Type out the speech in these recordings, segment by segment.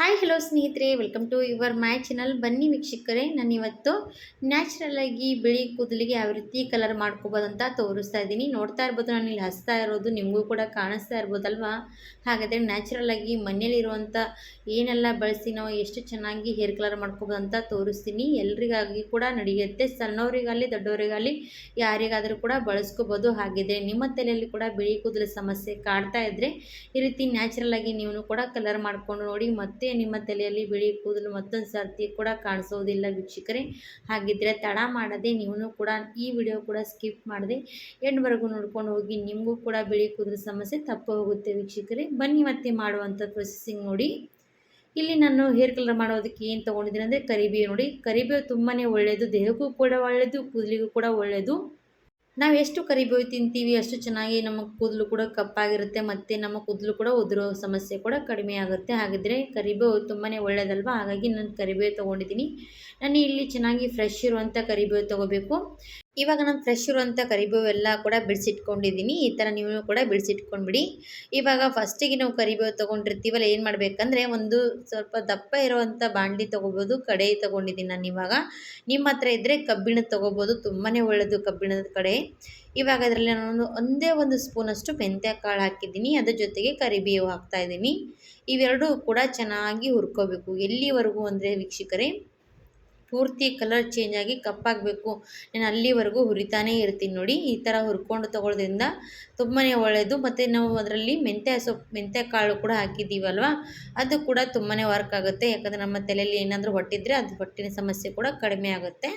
Hi hello ಸ್ನೇಹಿತರೆ. Welcome to your my channel ಬನ್ನಿ ವೀಕ್ಷಕರೇ, ನಾನು ಇವತ್ತು ನ್ಯಾಚುರಲ್ ಆಗಿ ಬಿಳಿ ಕೂದಲಿಗೆ ಯಾವ ರೀತಿ ಕಲರ್ ಮಾಡ್ಕೋಬೋದಂತ ತೋರಿಸ್ತಾ ಇದ್ದೀನಿ. ನೋಡ್ತಾ ಇರ್ಬೋದು, ನಾನು ಇಲ್ಲಿ ಹಸ್ತಾ ಇರೋದು, ನಿಮಗೂ ಕೂಡ ಕಾಣಿಸ್ತಾ ಇರ್ಬೋದಲ್ವಾ? ಹಾಗಾದರೆ ನ್ಯಾಚುರಲ್ ಆಗಿ ಮನೇಲಿರುವಂಥ ಏನೆಲ್ಲ ಬಳಸಿ ನಾವು ಎಷ್ಟು ಚೆನ್ನಾಗಿ ಹೇರ್ ಕಲರ್ ಮಾಡ್ಕೋಬೋದು ಅಂತ ತೋರಿಸ್ತೀನಿ. ಎಲ್ರಿಗಾಗಿ ಕೂಡ ನಡೆಯುತ್ತೆ. ಸಣ್ಣವರಿಗಾಗಲಿ, ದೊಡ್ಡವರಿಗಾಗಲಿ, ಯಾರಿಗಾದರೂ ಕೂಡ ಬಳಸ್ಕೋಬೋದು. ಹಾಗಿದ್ರೆ ನಿಮ್ಮ ತಲೆಯಲ್ಲಿ ಕೂಡ ಬಿಳಿ ಕೂದಲ ಸಮಸ್ಯೆ ಕಾಡ್ತಾ ಇದ್ದರೆ ಈ ರೀತಿ ನ್ಯಾಚುರಲ್ ಆಗಿ ನೀವು ಕೂಡ ಕಲರ್ ಮಾಡಿಕೊಂಡು ನೋಡಿ, ಮತ್ತೆ ನಿಮ್ಮ ತಲೆಯಲ್ಲಿ ಬಿಳಿ ಕೂದಲು ಮತ್ತೊಂದು ಸರ್ತಿ ಕೂಡ ಕಾಣಿಸೋದಿಲ್ಲ ವೀಕ್ಷಕರೇ. ಹಾಗಿದ್ರೆ ತಡ ಮಾಡದೆ ನೀವು ಕೂಡ ಈ ವಿಡಿಯೋ ಕೂಡ ಸ್ಕಿಪ್ ಮಾಡದೆ ಎಂಡ್ವರೆಗೂ ನೋಡ್ಕೊಂಡು ಹೋಗಿ ನಿಮಗೂ ಕೂಡ ಬಿಳಿ ಕೂದಲು ಸಮಸ್ಯೆ ತಪ್ಪು ಹೋಗುತ್ತೆ ವೀಕ್ಷಕರೇ. ಬನ್ನಿ ಮತ್ತೆ ಮಾಡುವಂಥ ಪ್ರೊಸೆಸಿಂಗ್ ನೋಡಿ. ಇಲ್ಲಿ ನಾನು ಹೇರ್ ಕಲರ್ ಮಾಡೋದಕ್ಕೆ ಏನು ತೊಗೊಂಡಿದ್ದೀನಿ ಅಂದರೆ ಕರಿಬೇವು ನೋಡಿ. ಕರಿಬೇವು ತುಂಬಾ ಒಳ್ಳೆಯದು ದೇಹಕ್ಕೂ ಕೂಡ ಒಳ್ಳೆಯದು ಕೂದಲಿಗೂ ಕೂಡ ಒಳ್ಳೆಯದು ನಾವು ಎಷ್ಟು ಕರಿಬೇವು ತಿಂತೀವಿ, ಅಷ್ಟು ಚೆನ್ನಾಗಿ ನಮ್ಮ ಕೂದಲು ಕೂಡ ಕಪ್ಪಾಗಿರುತ್ತೆ, ಮತ್ತು ನಮ್ಮ ಕೂದಲು ಕೂಡ ಉದುರೋ ಸಮಸ್ಯೆ ಕೂಡ ಕಡಿಮೆ ಆಗುತ್ತೆ. ಹಾಗಿದ್ರೆ ಕರಿಬೇವು ತುಂಬಾ ಒಳ್ಳೆಯದಲ್ವ ಹಾಗಾಗಿ ನಾನು ಕರಿಬೇವು ತೊಗೊಂಡಿದ್ದೀನಿ. ನಾನು ಇಲ್ಲಿ ಚೆನ್ನಾಗಿ ಫ್ರೆಶ್ ಇರುವಂಥ ಕರಿಬೇವು ತೊಗೋಬೇಕು. ಇವಾಗ ನಾನು ಫ್ರೆಶ್ ಇರುವಂಥ ಕರಿಬೇವು ಎಲ್ಲ ಕೂಡ ಬಿಡಿಸಿಟ್ಕೊಂಡಿದ್ದೀನಿ ಈ ಥರ ನೀವು ಕೂಡ ಬಿಡಿಸಿಟ್ಕೊಂಡ್ಬಿಡಿ. ಇವಾಗ ಫಸ್ಟಿಗೆ ನಾವು ಕರಿಬೇವು ತೊಗೊಂಡಿರ್ತೀವಲ್ಲ, ಏನು ಮಾಡಬೇಕಂದ್ರೆ ಒಂದು ಸ್ವಲ್ಪ ದಪ್ಪ ಇರುವಂಥ ಬಾಂಡ್ಲಿ ತೊಗೋಬೋದು ಕಡೆ ತೊಗೊಂಡಿದ್ದೀನಿ ನಾನು ಇವಾಗ. ನಿಮ್ಮ ಹತ್ರ ಇದ್ದರೆ ಕಬ್ಬಿಣದ ತೊಗೋಬೋದು ತುಂಬಾ ಒಳ್ಳೆಯದು ಕಬ್ಬಿಣದ ಕಡೆ ಇವಾಗ ಅದರಲ್ಲಿ ನಾನು ಒಂದೇ ಒಂದು ಸ್ಪೂನಷ್ಟು ಮೆಂತ್ಯ ಕಾಳು ಹಾಕಿದ್ದೀನಿ ಅದ್ರ ಜೊತೆಗೆ ಕರಿಬೇವು ಹಾಕ್ತಾಯಿದ್ದೀನಿ ಇವೆರಡೂ ಕೂಡ ಚೆನ್ನಾಗಿ ಹುರ್ಕೋಬೇಕು ಎಲ್ಲಿವರೆಗೂ ಅಂದರೆ ವೀಕ್ಷಕರೇ. ಪೂರ್ತಿ ಕಲರ್ ಚೇಂಜ್ ಆಗಿ ಕಪ್ಪಾಗಬೇಕು ನಾನು ಅಲ್ಲಿವರೆಗೂ ಹುರಿತಾನೇ ಇರ್ತೀನಿ ನೋಡಿ, ಈ ಥರ ಹುರ್ಕೊಂಡು ತೊಗೊಳೋದ್ರಿಂದ ತುಂಬಾ ಒಳ್ಳೆಯದು ಮತ್ತು ನಾವು ಅದರಲ್ಲಿ ಮೆಂತ್ಯ ಸೊಪ್ಪು, ಮೆಂತ್ಯ ಕಾಳು ಕೂಡ ಹಾಕಿದ್ದೀವಲ್ವ? ಅದು ಕೂಡ ತುಂಬಾ ವರ್ಕ್ ಆಗುತ್ತೆ. ಯಾಕಂದರೆ ನಮ್ಮ ತಲೆಯಲ್ಲಿ ಏನಾದರೂ ಹೊಟ್ಟಿದ್ರೆ ಅದು ಹೊಟ್ಟಿನ ಸಮಸ್ಯೆ ಕೂಡ ಕಡಿಮೆ ಆಗುತ್ತೆ.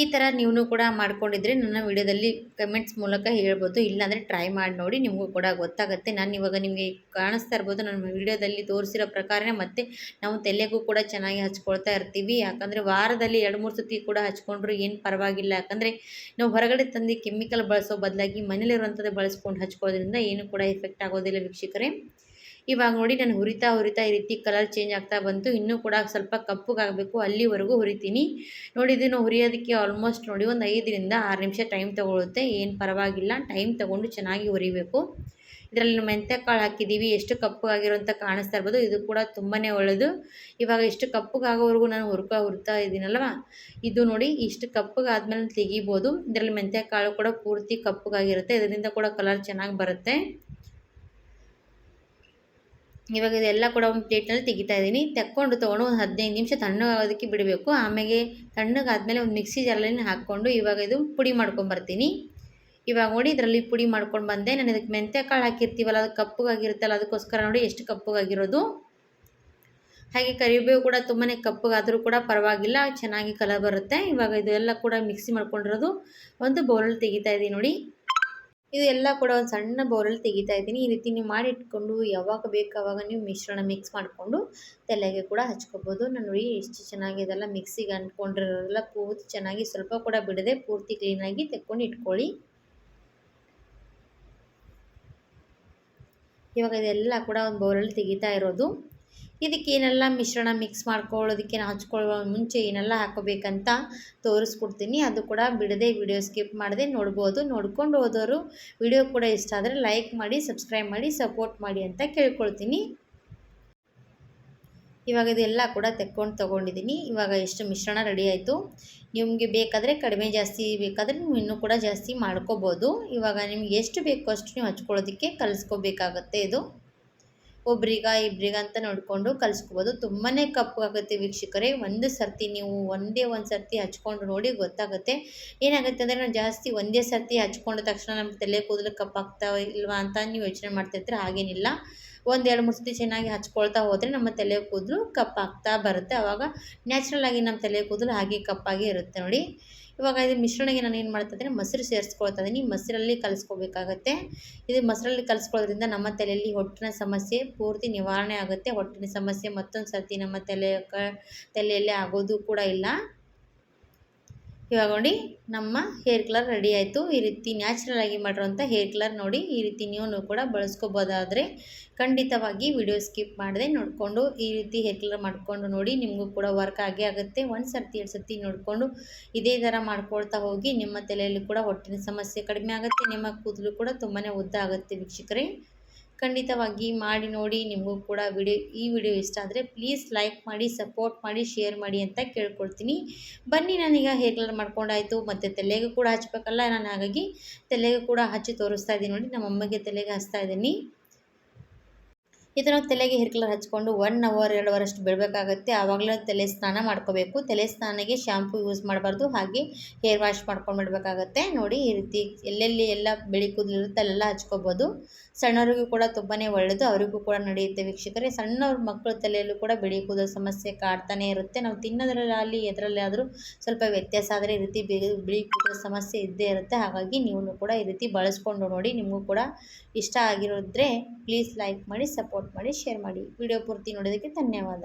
ಈ ಥರ ನೀವು ಕೂಡ ಮಾಡ್ಕೊಂಡಿದ್ರೆ ನನ್ನ ವಿಡಿಯೋದಲ್ಲಿ ಕಮೆಂಟ್ಸ್ ಮೂಲಕ ಹೇಳ್ಬೋದು. ಇಲ್ಲಾಂದರೆ ಟ್ರೈ ಮಾಡಿ ನೋಡಿ, ನಿಮಗೂ ಕೂಡ ಗೊತ್ತಾಗುತ್ತೆ. ನಾನು ಇವಾಗ ನಿಮಗೆ ಕಾಣಿಸ್ತಾ ಇರ್ಬೋದು ನನ್ನ ವಿಡಿಯೋದಲ್ಲಿ ತೋರಿಸಿರೋ ಪ್ರಕಾರನೇ ಮತ್ತೆ ನಾವು ತಲೆಗೂ ಕೂಡ ಚೆನ್ನಾಗಿ ಹಚ್ಕೊಳ್ತಾ ಇರ್ತೀವಿ. ಯಾಕಂದರೆ ವಾರದಲ್ಲಿ ಎರಡು, ಮೂರು ಸತಿ ಕೂಡ ಹಚ್ಕೊಂಡ್ರು ಏನು ಪರವಾಗಿಲ್ಲ. ಯಾಕಂದರೆ ನಾವು ಹೊರಗಡೆ ತಂದು ಕೆಮಿಕಲ್ ಬಳಸೋ ಬದಲಾಗಿ ಮನೇಲಿರುವಂಥದ್ದು ಬಳಸ್ಕೊಂಡು ಹಚ್ಕೊಳ್ಳೋದ್ರಿಂದ ಏನು ಕೂಡ ಎಫೆಕ್ಟ್ ಆಗೋದಿಲ್ಲ ವೀಕ್ಷಕರೇ. ಇವಾಗ ನೋಡಿ ನಾನು ಹುರಿತಾ ಹುರಿತಾ ಈ ರೀತಿ ಕಲರ್ ಚೇಂಜ್ ಆಗ್ತಾ ಬಂತು. ಇನ್ನೂ ಕೂಡ ಸ್ವಲ್ಪ ಕಪ್ಪಗಾಗಬೇಕು, ಅಲ್ಲಿವರೆಗೂ ಹುರಿತೀನಿ. ನೋಡಿ ಇದನ್ನು ಹುರಿಯೋದಕ್ಕೆ ಆಲ್ಮೋಸ್ಟ್ ನೋಡಿ ಒಂದು ಐದರಿಂದ ಆರು ನಿಮಿಷ ಟೈಮ್ ತೊಗೊಳುತ್ತೆ. ಏನು ಪರವಾಗಿಲ್ಲ ಟೈಮ್ ತೊಗೊಂಡು ಚೆನ್ನಾಗಿ ಹುರಿಬೇಕು. ಇದರಲ್ಲಿ ಮೆಂತ್ಯ ಕಾಳು ಹಾಕಿದ್ದೀವಿ. ಎಷ್ಟು ಕಪ್ಪಗಾಗಿರೋಂಥ ಕಾಣಿಸ್ತಾ ಇರ್ಬೋದು. ಇದು ಕೂಡ ತುಂಬಾ ಒಳ್ಳೆಯದು ಇವಾಗ ಇಷ್ಟು ಕಪ್ಪಗಾಗೋವರೆಗೂ ನಾನು ಹುರ್ಕ ಹುರ್ತಾ ಇದ್ದೀನಲ್ವ? ಇದು ನೋಡಿ ಇಷ್ಟು ಕಪ್ಪಗಾದ್ಮೇಲೆ ತೆಗಿಬೋದು. ಇದರಲ್ಲಿ ಮೆಂತ್ಯ ಕಾಳು ಕೂಡ ಪೂರ್ತಿ ಕಪ್ಪಗಾಗಿರುತ್ತೆ. ಇದರಿಂದ ಕೂಡ ಕಲರ್ ಚೆನ್ನಾಗಿ ಬರುತ್ತೆ. ಇವಾಗ ಇದೆಲ್ಲ ಕೂಡ ಒಂದು ಪ್ಲೇಟ್ನಲ್ಲಿ ತೆಗಿತಾ ಇದ್ದೀನಿ. ತೆಕ್ಕೊಂಡು ತೊಗೊಂಡು ಒಂದು ಹದಿನೈದು ನಿಮಿಷ ತಣ್ಣಗಾಗೋದಕ್ಕೆ ಬಿಡಬೇಕು. ಆಮೇಲೆ ತಣ್ಣಗಾದಮೇಲೆ ಒಂದು ಮಿಕ್ಸಿ ಜಾರಲ್ಲಿ ಹಾಕ್ಕೊಂಡು ಇವಾಗ ಇದು ಪುಡಿ ಮಾಡ್ಕೊಂಬರ್ತೀನಿ ಇವಾಗ ನೋಡಿ ಇದರಲ್ಲಿ ಪುಡಿ ಮಾಡ್ಕೊಂಡು ಬಂದೆ. ನಾನು ಇದಕ್ಕೆ ಮೆಂತ್ಯ ಕಾಳು ಹಾಕಿರ್ತೀವಲ್ಲ, ಅದು ಕಪ್ಪಗಾಗಿರುತ್ತಲ್ಲ, ಅದಕ್ಕೋಸ್ಕರ ನೋಡಿ ಎಷ್ಟು ಕಪ್ಪಗಾಗಿರೋದು. ಹಾಗೆ ಕರಿಬೇವು ಕೂಡ ತುಂಬಾ ಕಪ್ಪಗಾದರೂ ಕೂಡ ಪರವಾಗಿಲ್ಲ, ಚೆನ್ನಾಗಿ ಕಲರ್ ಬರುತ್ತೆ. ಇವಾಗ ಇದೆಲ್ಲ ಕೂಡ ಮಿಕ್ಸಿ ಮಾಡ್ಕೊಂಡಿರೋದು ಒಂದು ಬೌಲಲ್ಲಿ ತೆಗಿತಾ ಇದ್ದೀನಿ ನೋಡಿ. ಇದು ಎಲ್ಲ ಕೂಡ ಒಂದು ಸಣ್ಣ ಬೌಲಲ್ಲಿ ತೆಗಿತಾ ಇದ್ದೀನಿ. ಈ ರೀತಿ ನೀವು ಮಾಡಿ ಇಟ್ಕೊಂಡು ಯಾವಾಗ ಬೇಕು ಆವಾಗ ನೀವು ಮಿಶ್ರಣ ಮಿಕ್ಸ್ ಮಾಡಿಕೊಂಡು ತಲೆಗೆ ಕೂಡ ಹಚ್ಕೋಬೋದು. ನಾನು ನೋಡಿ ಎಷ್ಟು ಚೆನ್ನಾಗಿ ಅಲ್ಲ ಮಿಕ್ಸಿಗೆ ಅಂಟ್ಕೊಂಡಿರೋದೆಲ್ಲ ಪೂರ್ತಿ ಚೆನ್ನಾಗಿ ಸ್ವಲ್ಪ ಕೂಡ ಬಿಡದೆ ಪೂರ್ತಿ ಕ್ಲೀನಾಗಿ ತೆಕ್ಕೊಂಡು ಇಟ್ಕೊಳ್ಳಿ. ಇವಾಗ ಇದೆಲ್ಲ ಕೂಡ ಒಂದು ಬೌಲಲ್ಲಿ ತೆಗಿತಾ ಇರೋದು. ಇದಕ್ಕೆ ಏನೆಲ್ಲ ಮಿಶ್ರಣ ಮಿಕ್ಸ್ ಮಾಡ್ಕೊಳ್ಳೋದಕ್ಕೆ ಹಚ್ಕೊಳ್ಳೋ ಮುಂಚೆ ಏನೆಲ್ಲ ಹಾಕೋಬೇಕಂತ ತೋರಿಸ್ಕೊಡ್ತೀನಿ. ಅದು ಕೂಡ ಬಿಡದೆ ವಿಡಿಯೋ ಸ್ಕಿಪ್ ಮಾಡದೆ ನೋಡ್ಬೋದು. ನೋಡ್ಕೊಂಡು ಹೋದವರು ವಿಡಿಯೋ ಕೂಡ ಇಷ್ಟ ಆದರೆ ಲೈಕ್ ಮಾಡಿ ಸಬ್ಸ್ಕ್ರೈಬ್ ಮಾಡಿ ಸಪೋರ್ಟ್ ಮಾಡಿ ಅಂತ ಕೇಳ್ಕೊಳ್ತೀನಿ. ಇವಾಗ ಇದೆಲ್ಲ ಕೂಡ ತೆಕ್ಕೊಂಡು ತೊಗೊಂಡಿದ್ದೀನಿ. ಇವಾಗ ಎಷ್ಟು ಮಿಶ್ರಣ ರೆಡಿ ಆಯಿತು. ನಿಮಗೆ ಬೇಕಾದರೆ ಕಡಿಮೆ ಜಾಸ್ತಿ ಬೇಕಾದರೆ ನೀವು ಇನ್ನೂ ಕೂಡ ಜಾಸ್ತಿ ಮಾಡ್ಕೋಬೋದು. ಇವಾಗ ನಿಮ್ಗೆ ಎಷ್ಟು ಬೇಕೋ ಅಷ್ಟು ನೀವು ಹಚ್ಕೊಳ್ಳೋದಕ್ಕೆ ಕಲಿಸ್ಕೋಬೇಕಾಗತ್ತೆ ಇದು. ಒಬ್ರಿಗ, ಇಬ್ರಿಗ ಅಂತ ನೋಡಿಕೊಂಡು ಕಲಿಸ್ಕೋಬೋದು. ತುಂಬಾ ಕಪ್ಪಾಗುತ್ತೆ ವೀಕ್ಷಕರೇ. ಒಂದು ಸರ್ತಿ ನೀವು ಒಂದೇ ಒಂದು ಸರ್ತಿ ಹಚ್ಕೊಂಡು ನೋಡಿ ಗೊತ್ತಾಗುತ್ತೆ. ಏನಾಗುತ್ತೆ ಅಂದರೆ ನಾವು ಜಾಸ್ತಿ ಒಂದೇ ಸರ್ತಿ ಹಚ್ಕೊಂಡ ತಕ್ಷಣ ನಮ್ಮ ತಲೆ ಕೂದಲು ಕಪ್ಪಾಗ್ತಾ ಇಲ್ವಾ ಅಂತ ನೀವು ಯೋಚನೆ ಮಾಡ್ತಿರ್ತೀರ ಹಾಗೇನಿಲ್ಲ. ಒಂದು ಎರಡು ಮೂರು ಸತಿ ಚೆನ್ನಾಗಿ ಹಚ್ಕೊಳ್ತಾ ಹೋದರೆ ನಮ್ಮ ತಲೆ ಕೂದಲು ಕಪ್ಪಾಗ್ತಾ ಬರುತ್ತೆ. ಆವಾಗ ನ್ಯಾಚುರಲ್ ಆಗಿ ನಮ್ಮ ತಲೆ ಕೂದಲು ಹಾಗೆ ಕಪ್ಪಾಗಿ ಇರುತ್ತೆ ನೋಡಿ. ಇವಾಗ ಇದು ಮಿಶ್ರಣಗೆ ನಾನು ಏನು ಮಾಡ್ತಾ ಇದ್ದೀನಿ, ಮೊಸರು ಸೇರಿಸ್ಕೊಳ್ತಾ ಇದ್ದೀನಿ. ಮೊಸರಲ್ಲಿ ಕಲಿಸ್ಕೋಬೇಕಾಗತ್ತೆ. ಇದು ಮೊಸರಲ್ಲಿ ಕಲಿಸ್ಕೊಳ್ಳೋದ್ರಿಂದ ನಮ್ಮ ತಲೆಯಲ್ಲಿ ಹೊಟ್ಟಿನ ಸಮಸ್ಯೆ, ಪೂರ್ತಿ ನಿವಾರಣೆ ಆಗುತ್ತೆ. ಹೊಟ್ಟಿನ ಸಮಸ್ಯೆ ಮತ್ತೊಂದು ಸರ್ತಿ ನಮ್ಮ ತಲೆ ತಲೆಯಲ್ಲಿ ಆಗೋದು ಕೂಡ ಇಲ್ಲ. ಇವಾಗ ನೋಡಿ, ನಮ್ಮ ಹೇರ್ ಕಲರ್ ರೆಡಿ ಆಯಿತು. ಈ ರೀತಿ ನ್ಯಾಚುರಲ್ ಆಗಿ ಮಾಡಿರೋಂಥ ಹೇರ್ ಕಲರ್ ನೋಡಿ, ಈ ರೀತಿ ನೀವು ಕೂಡ ಬಳಸ್ಕೋಬೋದಾದರೆ ಖಂಡಿತವಾಗಿ ವಿಡಿಯೋ ಸ್ಕಿಪ್ ಮಾಡದೆ ನೋಡಿಕೊಂಡು, ಈ ರೀತಿ ಹೇರ್ ಕಲರ್ ಮಾಡಿಕೊಂಡು ನೋಡಿ, ನಿಮಗೂ ಕೂಡ ವರ್ಕ್ ಆಗೇ ಆಗುತ್ತೆ. ಒಂದು ಸರ್ತಿ, ಎರಡು ಸರ್ತಿ ನೋಡಿಕೊಂಡು ಇದೇ ಥರ ಮಾಡ್ಕೊಳ್ತಾ ಹೋಗಿ, ನಿಮ್ಮ ತಲೆಯಲ್ಲಿ ಕೂಡ ಹೊಟ್ಟಿನ ಸಮಸ್ಯೆ ಕಡಿಮೆ ಆಗುತ್ತೆ, ನಿಮ್ಮ ಕೂದಲು ಕೂಡ ತುಂಬಾ ಉದ್ದ ಆಗುತ್ತೆ ವೀಕ್ಷಕರೇ. ಖಂಡಿತವಾಗಿ ಮಾಡಿ ನೋಡಿ, ನಿಮಗೂ ಕೂಡ ವಿಡಿಯೋ ಈ ವಿಡಿಯೋ ಇಷ್ಟ ಆದರೆ ಪ್ಲೀಸ್ ಲೈಕ್ ಮಾಡಿ ಸಪೋರ್ಟ್ ಮಾಡಿ ಶೇರ್ ಮಾಡಿ ಅಂತ ಕೇಳ್ಕೊಳ್ತೀನಿ. ಬನ್ನಿ ನಾನೀಗ ಹೇರ್ ಕಲರ್ ಮಾಡ್ಕೊಂಡಾಯಿತು, ಮತ್ತು ತಲೆಗೆ ಕೂಡ ಹಚ್ಬೇಕಲ್ಲ ನಾನು ಹಾಗಾಗಿ ತಲೆಗೆ ಕೂಡ ಹಚ್ಚಿ ತೋರಿಸ್ತಾ ಇದ್ದೀನಿ ನೋಡಿ ನಮ್ಮ ಅಮ್ಮಗೆ ತಲೆಗೆ ಹಚ್ತಾ ಇದ್ದೀನಿ. ಇದನ್ನು ತಲೆಗೆ ಹೇರ್ ಕಲರ್ ಹಚ್ಕೊಂಡು ಒನ್ ಅವರ್ ಎರಡು ಅವರ್ ಅಷ್ಟು ಬಿಡಬೇಕಾಗತ್ತೆ. ಆವಾಗಲೇ ತಲೆ ಸ್ನಾನ ಮಾಡ್ಕೋಬೇಕು. ತಲೆ ಸ್ನಾನಕ್ಕೆ ಶಾಂಪು ಯೂಸ್ ಮಾಡಬಾರ್ದು. ಹಾಗೆ ಹೇರ್ ವಾಶ್ ಮಾಡ್ಕೊಂಡು ಬಿಡಬೇಕಾಗತ್ತೆ. ನೋಡಿ ಈ ರೀತಿ ಎಲ್ಲೆಲ್ಲಿ ಎಲ್ಲ ಬಿಳಿ ಕೂದಲಿರುತ್ತೆ ಅಲ್ಲೆಲ್ಲ ಹಚ್ಕೋಬೋದು. ಸಣ್ಣವರಿಗೂ ಕೂಡ ತುಂಬಾ ಒಳ್ಳೆಯದು ಅವರಿಗೂ ಕೂಡ ನಡೆಯುತ್ತೆ ವೀಕ್ಷಕರೇ. ಸಣ್ಣವ್ರ ಮಕ್ಕಳ ತಲೆಯಲ್ಲೂ ಕೂಡ ಬಿಳಿ ಕೂದಲು ಸಮಸ್ಯೆ ಕಾಡ್ತಾನೆ ಇರುತ್ತೆ. ನಾವು ತಿನ್ನೋದ್ರಲ್ಲಿ ಎದರಲ್ಲಿ ಆದರೂ ಸ್ವಲ್ಪ ವ್ಯತ್ಯಾಸ ಆದರೆ ಈ ರೀತಿ ಬಿಳಿ ಕೂದಲು ಸಮಸ್ಯೆ ಇದ್ದೇ ಇರುತ್ತೆ. ಹಾಗಾಗಿ ನೀವು ಕೂಡ ಈ ರೀತಿ ಬಳಸ್ಕೊಂಡು ನೋಡಿ. ನಿಮಗೂ ಕೂಡ ಇಷ್ಟ ಆಗಿರೋದ್ರೆ ಪ್ಲೀಸ್ ಲೈಕ್ ಮಾಡಿ ಸಪೋರ್ಟ್ ಮಾಡಿ ಶೇರ್ ಮಾಡಿ. ವಿಡಿಯೋ ಪೂರ್ತಿ ನೋಡೋದಕ್ಕೆ ಧನ್ಯವಾದ.